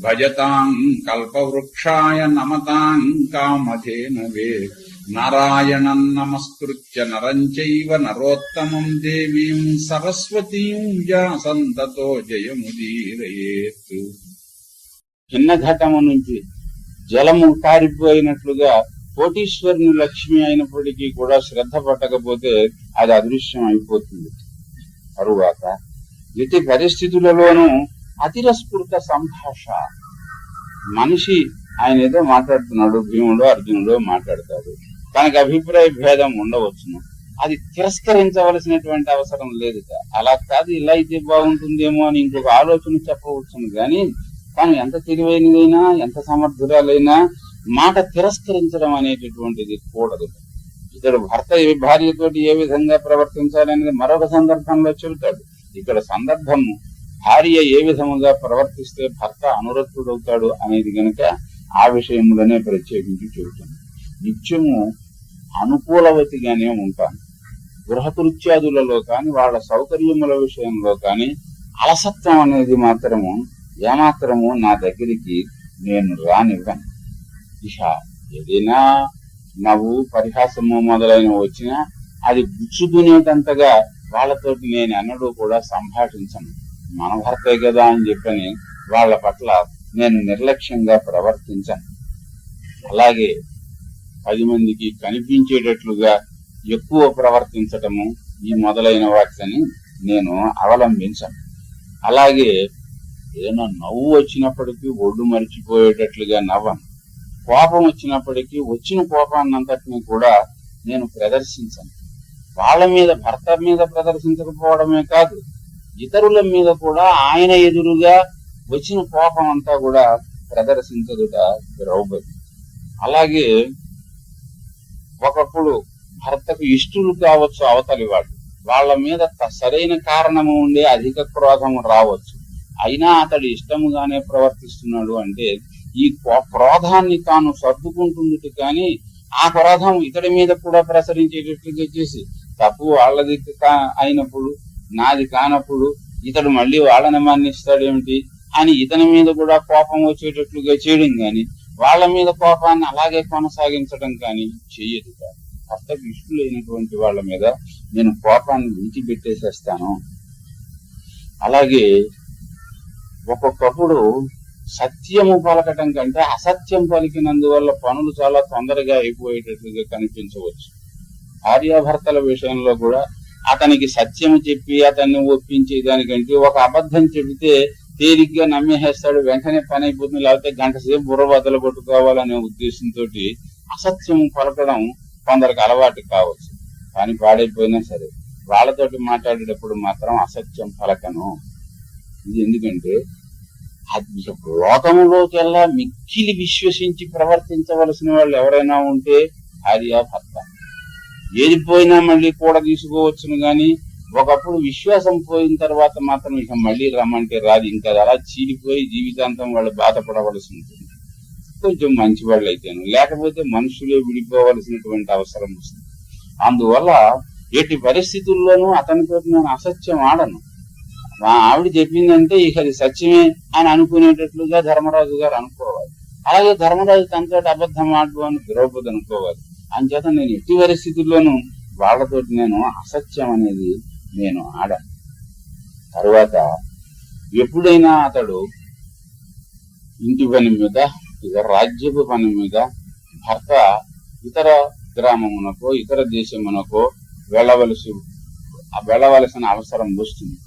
భూయో భూయో నమామ్యాం భజతాం కల్పవృక్షాయ నమతాం కామధేనవే నారాయణం నమస్కృత్య నరం చైవ నరోత్తమం దేవీం సరస్వతీం వ్యాసంతతో జయముదీరయేత్ చిన్న ఘటము నుంచి జలము కారిపోయినట్లుగా కోటీశ్వరుని లక్ష్మి అయినప్పటికీ కూడా శ్రద్ధ పట్టకపోతే అది అదృశ్యం అయిపోతుంది తరువాత ఎట్టి పరిస్థితులలోనూ అతిరస్ఫురిత సంభాష. మనిషి ఆయన ఏదో మాట్లాడుతున్నాడు భీముడు అర్జునుడు మాట్లాడతాడు. తనకు అభిప్రాయ భేదం ఉండవచ్చును. అది తిరస్కరించవలసినటువంటి అవసరం లేదు. అలా కాదు ఇలా అయితే బాగుంటుందేమో అని ఇంకొక ఆలోచన చెప్పవచ్చును. కానీ తాను ఎంత తెలివైనదైనా ఎంత సమర్థురాలైనా మాట తిరస్కరించడం అనేటటువంటిది కూడదు. ఇతడు భర్త భార్యతోటి ఏ విధంగా ప్రవర్తించాలనేది మరొక సందర్భంలో చెబుతాడు. ఇక్కడ సందర్భము భార్య ఏ విధముగా ప్రవర్తిస్తే భర్త అనురక్తుడవుతాడు అనేది గనక ఆ విషయములనే ప్రత్యేకించి చెబుతుంది. నిత్యము అనుకూలవతిగానే ఉంటాను గృహకృత్యాదులలో కానీ వాళ్ళ సౌకర్యముల విషయంలో కానీ అలసత్వం అనేది మాత్రము ఏమాత్రము నా దగ్గరికి నేను రానివ్వను. ఇష ఏదైనా నవ్వు పరిహాసము మొదలైన వచ్చినా అది గుచ్చుకునేటంతగా వాళ్ళతోటి నేను ఎన్నడూ కూడా సంభాషించను. మన భర్తే కదా అని చెప్పని వాళ్ళ పట్ల నేను నిర్లక్ష్యంగా ప్రవర్తించాను. అలాగే పది మందికి కనిపించేటట్లుగా ఎక్కువ ప్రవర్తించటము ఈ మొదలైన వాటిని నేను అవలంబించాను. అలాగే ఏదైనా నవ్వు వచ్చినప్పటికీ ఒడ్డు మరిచిపోయేటట్లుగా నవ్వను. కోపం వచ్చినప్పటికీ వచ్చిన కోపాన్నంతటిని కూడా నేను ప్రదర్శించను. వాళ్ళ మీద భర్త మీద ప్రదర్శించకపోవడమే కాదు ఇతరుల మీద కూడా ఆయన ఎదురుగా వచ్చిన కోపం అంతా కూడా ప్రదర్శించదుట ద్రౌపది. అలాగే ఒకప్పుడు భర్తకు ఇష్టలు కావచ్చు అవతలి వాడు వాళ్ళ మీద త- సరైన కారణము ఉండే అధిక క్రోధము రావచ్చు. అయినా అతడు ఇష్టముగానే ప్రవర్తిస్తున్నాడు అంటే ఈ క్రోధాన్ని తాను సర్దుకుంటుంది కానీ ఆ క్రోధం ఇతడి మీద కూడా ప్రసరించేటట్లుగా చేసి తప్పు వాళ్ళది అయినప్పుడు నాది కానప్పుడు ఇతడు మళ్ళీ వాళ్ళని మన్నిస్తాడేమిటి? అని ఇతని మీద కూడా కోపం వచ్చేటట్లుగా చేయడం గాని వాళ్ళ మీద కోపాన్ని అలాగే కొనసాగించడం కానీ చెయ్యదు కాదు భర్తకు వాళ్ళ మీద నేను కోపాన్ని విడిచిపెట్టేసేస్తాను. అలాగే ఒక్కొక్కప్పుడు సత్యము పలకటం కంటే అసత్యం పలికినందువల్ల పనులు చాలా తొందరగా అయిపోయేటట్లుగా కనిపించవచ్చు. భార్యాభర్తల విషయంలో కూడా అతనికి సత్యం చెప్పి అతన్ని ఒప్పించే దానికంటే ఒక అబద్ధం చెబితే తేలిగ్గా నమ్మేసేస్తాడు వెంటనే పని అయిపోతుంది. లేకపోతే గంట సేపు బుర్ర బద్దలు కొట్టుకోవాలనే ఉద్దేశంతో అసత్యం పలకడం కొందరికి అలవాటు కావచ్చు. కానీ పాడైపోయినా సరే వాళ్ళతోటి మాట్లాడేటప్పుడు మాత్రం అసత్యం పలకను. ఇది ఎందుకంటే లోకంలోకెల్లా లోకములోకెల్లా మిక్కిలి విశ్వసించి ప్రవర్తించవలసిన వాళ్ళు ఎవరైనా ఉంటే భార్య భర్త ఏది పోయినా మళ్ళీ కూడా తీసుకోవచ్చును గాని ఒకప్పుడు విశ్వాసం పోయిన తర్వాత మాత్రం ఇక మళ్ళీ రమ్మంటే రాదు. ఇంకా అలా చీలిపోయి జీవితాంతం వాళ్ళు బాధపడవలసి ఉంటుంది. కొంచెం మంచి వాళ్ళు అయితేను లేకపోతే మనుషులే విడిపోవలసినటువంటి అవసరం వస్తుంది. అందువల్ల ఎట్టి పరిస్థితుల్లోనూ అతనితో నేను అసత్యం ఆడను. మా ఆవిడ చెప్పిందంటే ఇక అది సత్యమే అని అనుకునేటట్లుగా ధర్మరాజు గారు అనుకోవాలి. అలాగే ధర్మరాజు తనతో అబద్ధం ఆడు అని ద్రౌపది అనుకోవాలి. అంచేత నేను ఎట్టి పరిస్థితుల్లోనూ వాళ్ళతోటి నేను అసత్యం అనేది నేను ఆడ. తరువాత ఎప్పుడైనా అతడు ఇంటి పని మీద ఇక రాజ్యపు పని మీద భర్త ఇతర గ్రామమునకో ఇతర దేశమునకో వెళ్ళవలసి వెళ్ళవలసిన అవసరం వస్తుంది.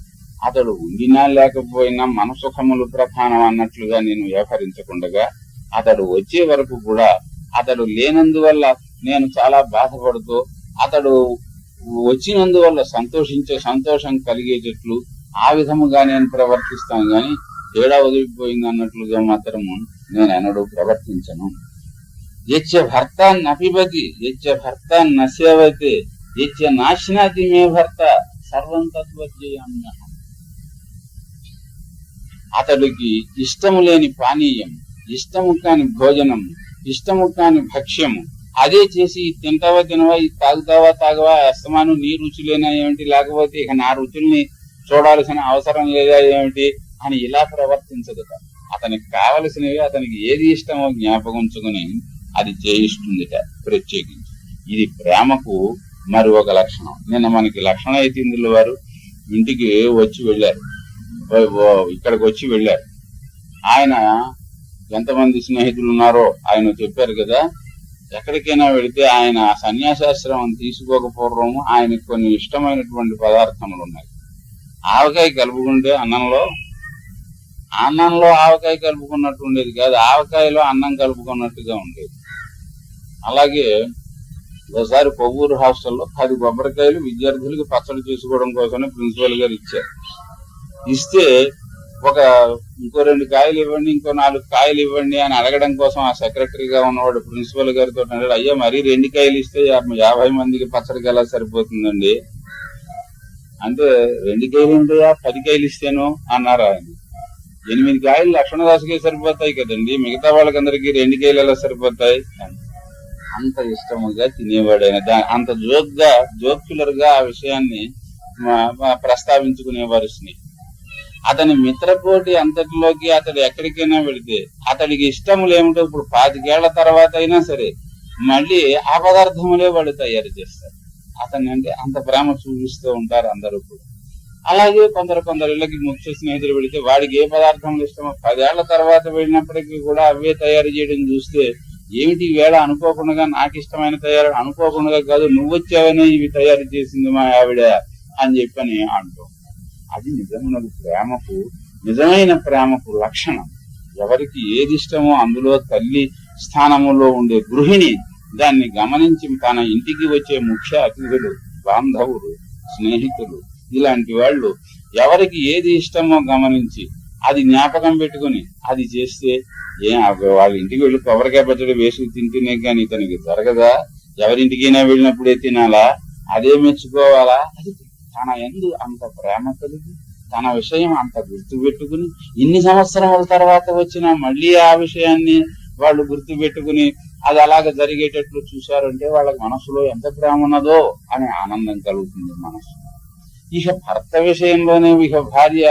అతడు ఉండినా లేకపోయినా మనసుఖములు ప్రధానం అన్నట్లుగా నేను వ్యవహరించకుండగా అతడు వచ్చే వరకు కూడా అతడు లేనందువల్ల నేను చాలా బాధపడుతూ అతడు వచ్చినందువల్ల సంతోషించే సంతోషం కలిగేటట్లు ఆ విధముగా నేను ప్రవర్తిస్తాను. గాని తేడా వదిలిపోయింది అన్నట్లుగా మాత్రము నేను ఎన్నడూ ప్రవర్తించను. యచ్చ భర్త నపిబతి యచ్చ భర్త నసేవతే యచ్చ నాశనాతి మే భర్త సర్వం తత్వజ్ఞామ్య అతడికి ఇష్టము లేని పానీయం ఇష్టము కాని భోజనం ఇష్టము కాని భక్ష్యము అదే చేసి తింటావా తినవా ఇది తాగుతావా తాగవా అస్తమాను నీ రుచులేనా ఏమిటి? లేకపోతే ఇక నా రుచుల్ని చూడాల్సిన అవసరం లేదా ఏమిటి? అని ఇలా ప్రవర్తించదుట. అతనికి కావలసినవి అతనికి ఏది ఇష్టమో జ్ఞాపకం ఉంచుకుని అది చేయిస్తుందిట ప్రత్యేకించి. ఇది ప్రేమకు మరి ఒక లక్షణం. నిన్న మనకి లక్షణం అయితే ఇందులో వారు ఇంటికి వచ్చి వెళ్ళారు. ఇక్కడికి వచ్చి వెళ్ళారు. ఆయన ఎంతమంది స్నేహితులు ఉన్నారో ఆయన చెప్పారు కదా ఎక్కడికైనా వెళితే ఆయన సన్యాసాశ్రమం తీసుకోకపోవడము ఆయనకు కొన్ని ఇష్టమైనటువంటి పదార్థములు ఉన్నాయి. ఆవకాయ కలుపుకుంటే అన్నంలో అన్నంలో ఆవకాయ కలుపుకున్నట్టు ఉండేది కాదు ఆవకాయలో అన్నం కలుపుకున్నట్టుగా ఉండేది. అలాగే ఒకసారి కొవ్వూరు హాస్టల్లో పది కొబ్బరికాయలు విద్యార్థులకు పచ్చడి చేసుకోవడం కోసమే ప్రిన్సిపల్ గారు ఇచ్చారు. ఇస్తే ఒక ఇంకో రెండు కాయలు ఇవ్వండి ఇంకో నాలుగు కాయలు ఇవ్వండి అని అడగడం కోసం ఆ సెక్రటరీగా ఉన్నవాడు ప్రిన్సిపల్ గారితో అన్నాడు అయ్యా మరీ రెండు కాయలు ఇస్తే యాభై మందికి పచ్చడికి ఎలా సరిపోతుందండి. అంటే రెండు కాయలు ఉంటాయా పది కాయలు ఇస్తేను అన్నారు ఆయన. ఎనిమిది కాయలు లక్ష్మణదాసుకే సరిపోతాయి కదండి మిగతా వాళ్ళకందరికీ రెండు కాయలు ఎలా సరిపోతాయి? అంత ఇష్టముగా తినేవాడు ఆయన. అంత జోక్గా జోక్యులర్గా ఆ విషయాన్ని మా- మా ప్రస్తావించుకునేవారు స్నేహితులు. అతని మిత్రపోటి అంతటిలోకి అతడు ఎక్కడికైనా వెళితే అతడికి ఇష్టములు ఏమిటో ఇప్పుడు పాతికేళ్ళ తర్వాత అయినా సరే మళ్ళీ ఆ పదార్థములే వాళ్ళు తయారు చేస్తారు. అతన్ని అంటే అంత ప్రేమ చూపిస్తూ ఉంటారు అందరూ కూడా. అలాగే కొందరు కొందరు ఇళ్ళకి ముఖ్య స్నేహితులు వెళితే వాడికి ఏ పదార్థములు ఇష్టమో పదేళ్ళ తర్వాత వెళ్ళినప్పటికీ కూడా అవే తయారు చేయడం చూస్తే ఏమిటి వేళ అనుకోకుండా నాకు ఇష్టమైన తయారు అనుకోకుండా కాదు నువ్వు వచ్చావనే ఇవి తయారు చేసింది మా ఆవిడ అని చెప్పని అంటాం. అది నిజమైన ప్రేమకు నిజమైన ప్రేమకు లక్షణం. ఎవరికి ఏది ఇష్టమో అందులో తల్లి స్థానములో ఉండే గృహిణి దాన్ని గమనించి తన ఇంటికి వచ్చే ముఖ్య అతిథులు బాంధవులు స్నేహితులు ఇలాంటి వాళ్ళు ఎవరికి ఏది ఇష్టమో గమనించి అది జ్ఞాపకం పెట్టుకుని అది చేస్తే ఏం వాళ్ళ ఇంటికి వెళ్ళి కొబ్బరికాయ పచ్చడి వేసుకు తింటేనే కానీ ఇతనికి జరగదా? ఎవరింటికైనా వెళ్ళినప్పుడే తినాలా? అదే మెచ్చుకోవాలా? అది తన ఎందు అంత ప్రేమ కలిగి తన విషయం అంత గుర్తు పెట్టుకుని ఇన్ని సంవత్సరాల తర్వాత వచ్చిన మళ్ళీ ఆ విషయాన్ని వాళ్ళు గుర్తు పెట్టుకుని అది అలాగ జరిగేటట్లు చూశారంటే వాళ్ళ మనసులో ఎంత ప్రేమ ఉన్నదో అనే ఆనందం కలుగుతుంది మనసు ఇక భర్త విషయంలోనే ఇక భార్య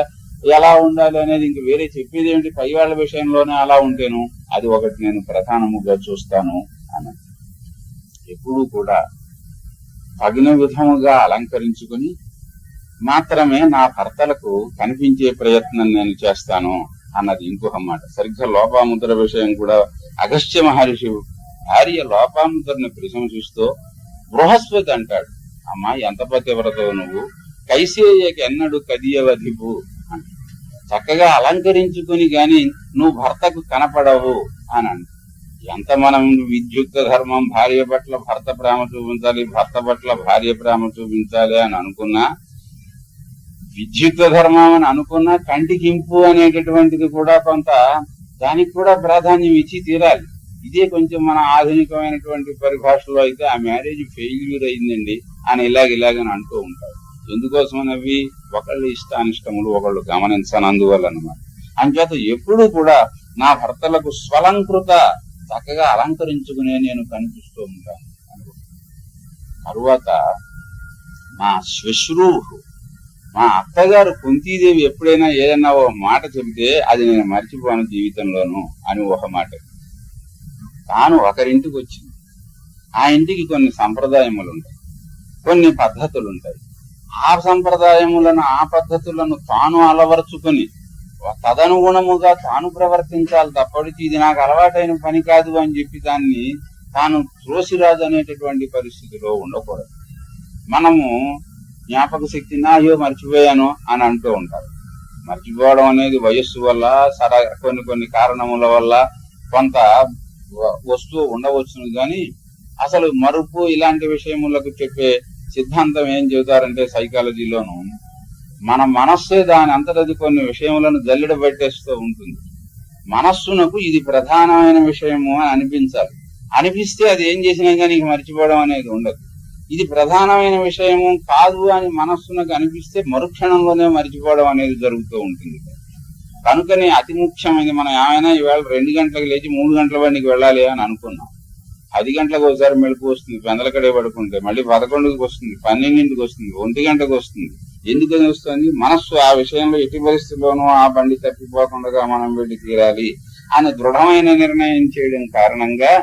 ఎలా ఉండాలి అనేది ఇంక వేరే చెప్పేది ఏమిటి? పై వాళ్ళ విషయంలోనే అలా ఉంటేను అది ఒకటి నేను ప్రధానముగా చూస్తాను అని. ఎప్పుడూ కూడా తగిన విధముగా అలంకరించుకుని మాత్రమే నా భర్తలకు కనిపించే ప్రయత్నం నేను చేస్తాను అన్నది ఇంకొక మాట. సరిగ్గా లోపాముద్ర విషయం కూడా అగస్త్య మహర్షి భార్య లోపాముద్రని ప్రశంసిస్తూ బృహస్పతి అంటాడు. అమ్మా ఎంత పతివ్రతవు నువ్వు? కైసేయకి ఎన్నడు కదియవధిపు అంట చక్కగా అలంకరించుకుని గాని నువ్వు భర్తకు కనపడవు అని అంట ఎంత మనం విద్యుక్త ధర్మం భార్య పట్ల భర్త ప్రేమ చూపించాలి భర్త పట్ల భార్య ప్రేమ చూపించాలి అని అనుకున్నా విద్యుత్ ధర్మం అని అనుకున్న కంటికింపు అనేటటువంటిది కూడా కొంత దానికి కూడా ప్రాధాన్యం ఇచ్చి తీరాలి. ఇదే కొంచెం మన ఆధునికమైనటువంటి పరిభాషలో అయితే ఆ మ్యారేజ్ ఫెయిల్యూర్ అయిందండి అని ఇలాగ ఇలాగని అంటూ ఉంటారు. ఎందుకోసం అవి ఒకళ్ళు ఇష్టానిష్టములు ఒకళ్ళు గమనించనందువల్ల అనమాట అంచేత ఎప్పుడూ కూడా నా భర్తలకు స్వలంకృత చక్కగా అలంకరించుకునే నేను కనిపిస్తూ ఉంటాను. తరువాత మా శ్వశ్రూహు మా అత్తగారు కుంతీదేవి ఎప్పుడైనా ఏదైనా ఓ మాట చెబితే అది నేను మర్చిపోను జీవితంలోను అని ఒక మాట. తాను ఒకరింటికి వచ్చింది ఆ ఇంటికి కొన్ని సంప్రదాయములు ఉంటాయి కొన్ని పద్ధతులు ఉంటాయి ఆ సంప్రదాయములను ఆ పద్ధతులను తాను అలవరుచుకొని తదనుగుణముగా తాను ప్రవర్తించాలి తప్పటికి ఇది నాకు అలవాటైన పని కాదు అని చెప్పి దాన్ని తాను త్రోసిరాజు అనేటటువంటి పరిస్థితిలో ఉండకూడదు. మనము జ్ఞాపక శక్తిని అయ్యో మర్చిపోయాను అని అంటూ ఉంటారు. మర్చిపోవడం అనేది వయస్సు వల్ల సర కొన్ని కొన్ని కారణముల వల్ల కొంత వస్తువు ఉండవచ్చును కానీ అసలు మరుపు ఇలాంటి విషయములకు చెప్పే సిద్ధాంతం ఏం చెబుతారంటే సైకాలజీలోను మన మనస్సే దాని అంతటది కొన్ని విషయములను జల్లెడ పెట్టేస్తూ ఉంటుంది. మనస్సునకు ఇది ప్రధానమైన విషయము అని అనిపించాలి. అనిపిస్తే అది ఏం చేసినా కానీ మర్చిపోవడం అనేది ఉండదు. ఇది ప్రధానమైన విషయము కాదు అని మనస్సునకు అనిపిస్తే మరుక్షణంలోనే మర్చిపోవడం అనేది జరుగుతూ ఉంటుంది. కనుకనే అతి ముఖ్యమైనది మనం ఏమైనా ఈవేళ రెండు గంటలకు లేచి మూడు గంటల వాడికి వెళ్ళాలి అని అనుకున్నాం. పది గంటలకు ఒకసారి మెలకు వస్తుంది పెందలకడే పడుకుంటే మళ్ళీ పదకొండుకి వస్తుంది పన్నెండింటికి వస్తుంది ఒంటి గంటకు వస్తుంది. ఎందుకని వస్తుంది? మనస్సు ఆ విషయంలో ఎట్టి పరిస్థితుల్లోనూ ఆ బండి తప్పిపోకుండా మనం వెళ్ళి తీరాలి అని దృఢమైన నిర్ణయం చేయడం కారణంగా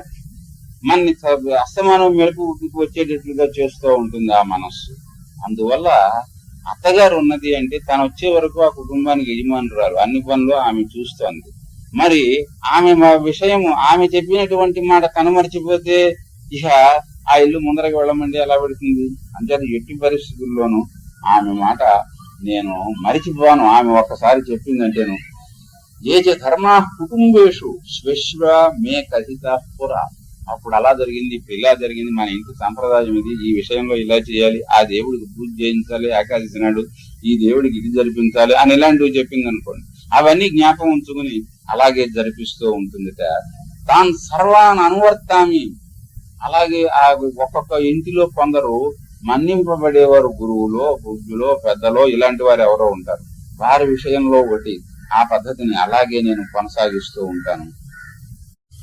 మన అస్తమానం మెలకు వచ్చేటట్లుగా చేస్తూ ఉంటుంది ఆ మనస్సు. అందువల్ల అత్తగారు ఉన్నది అంటే తను వచ్చే వరకు ఆ కుటుంబానికి యజమానురాలు. అన్ని పనులు ఆమె చూస్తోంది. మరి ఆమె మా విషయం ఆమె చెప్పినటువంటి మాట తను మర్చిపోతే ఇక ఆ ఇల్లు ముందరకి వెళ్ళమండి ఎలా పెడుతుంది? అంటే ఎట్టి పరిస్థితుల్లోనూ ఆమె మాట నేను మరిచిపోను. ఆమె ఒక్కసారి చెప్పిందంటేను ఏ చ కుటుంబేషు స్వశ్వ మే కథిత పురా అప్పుడు అలా జరిగింది ఇప్పుడు ఇలా జరిగింది మన ఇంటి సంప్రదాయం ఇది ఈ విషయంలో ఇలా చేయాలి ఆ దేవుడికి పూజ చేయించాలి ఆకాశించినాడు ఈ దేవుడికి ఇది జరిపించాలి అని ఇలాంటివి చెప్పింది అనుకోండి అవన్నీ జ్ఞాపకం ఉంచుకుని అలాగే జరిపిస్తూ ఉంటుంది తాను సర్వాన్ అనువర్తామి. అలాగే ఆ ఒక్కొక్క ఇంటిలో కొందరు మన్నింపబడేవారు గురువులో పూజ్యులో పెద్దలో ఇలాంటి వారు ఎవరో ఉంటారు. వారి విషయంలో ఒకటి ఆ పద్ధతిని అలాగే నేను కొనసాగిస్తూ ఉంటాను.